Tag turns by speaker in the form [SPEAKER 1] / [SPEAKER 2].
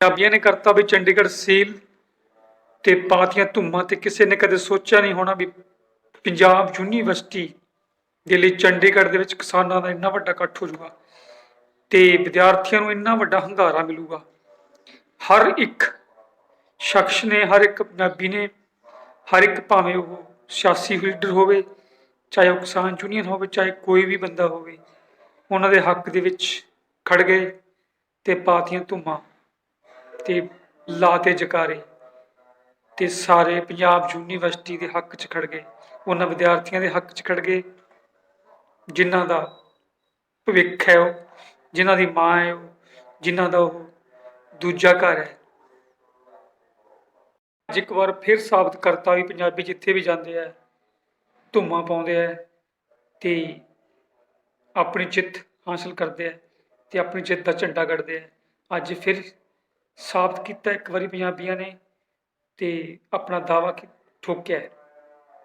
[SPEAKER 1] ਪੰਜਾਬੀਆਂ ਨੇ ਕਰਤਾ ਵੀ ਚੰਡੀਗੜ੍ਹ ਸੀਲ ਤੇ ਪਾਤੀਆਂ ਧੁੰਮਾਂ ਤੇ ਕਿਸੇ ਨੇ ਕਦੇ ਸੋਚਿਆ ਨਹੀਂ ਹੋਣਾ ਵੀ ਪੰਜਾਬ ਯੂਨੀਵਰਸਿਟੀ ਦੇ ਲਈ ਚੰਡੀਗੜ੍ਹ ਦੇ ਵਿੱਚ ਕਿਸਾਨਾਂ ਦਾ ਇੰਨਾ ਵੱਡਾ ਇਕੱਠ ਹੋ ਜਾਊਗਾ ਤੇ ਵਿਦਿਆਰਥੀਆਂ ਨੂੰ ਇੰਨਾ ਵੱਡਾ ਹੰਗਾਰਾ ਮਿਲੂਗਾ। ਹਰ ਇੱਕ ਸ਼ਖਸ ਨੇ, ਹਰ ਇੱਕ ਪੰਜਾਬੀ ਨੇ, ਹਰ ਇੱਕ ਭਾਵੇਂ ਉਹ ਸਿਆਸੀ ਲੀਡਰ ਹੋਵੇ, ਚਾਹੇ ਉਹ ਕਿਸਾਨ ਯੂਨੀਅਨ ਹੋਵੇ, ਚਾਹੇ ਕੋਈ ਵੀ ਬੰਦਾ ਹੋਵੇ, ਉਹਨਾਂ ਦੇ ਹੱਕ ਦੇ ਵਿੱਚ ਖੜ ਗਏ ਤੇ ਪਾਤੀਆਂ ਧੁੰਮਾਂ। ਤੇ ਲਾਤੇ ਜਕਾਰੇ ਤੇ ਸਾਰੇ ਪੰਜਾਬ ਯੂਨੀਵਰਸਿਟੀ ਦੇ ਹੱਕ 'ਚ ਖੜ ਗਏ। ਉਹਨਾਂ ਵਿਦਿਆਰਥੀਆਂ ਦੇ ਹੱਕ 'ਚ ਖੜ ਗਏ। ਜਿਨ੍ਹਾਂ ਦਾ ਭਵਿੱਖ ਹੈ ਉਹ, ਜਿਨ੍ਹਾਂ ਦੀ ਮਾਂ ਹੈ ਉਹ, ਜਿਨ੍ਹਾਂ ਦਾ ਉਹ ਦੂਜਾ ਘਰ ਹੈ। ਅੱਜ ਇੱਕ ਵਾਰ ਫਿਰ ਸਾਬਤ ਕਰਤਾ ਵੀ ਪੰਜਾਬੀ ਜਿੱਥੇ ਵੀ ਜਾਂਦੇ ਆ ਧੁੰਮਾਂ ਪਾਉਂਦੇ ਆ ਤੇ ਆਪਣੀ ਜਿੱਤ ਹਾਸਲ ਕਰਦੇ ਆ ਤੇ ਆਪਣੀ ਜਿੱਤ ਦਾ ਝੰਡਾ ਗੱਡਦੇ ਆ। ਅੱਜ ਫਿਰ ਸਾਬਤ ਕੀਤਾ ਇੱਕ ਵਾਰੀ ਪੰਜਾਬੀਆਂ ਨੇ ਤੇ ਆਪਣਾ ਦਾਵਾ ਠੋਕਿਆ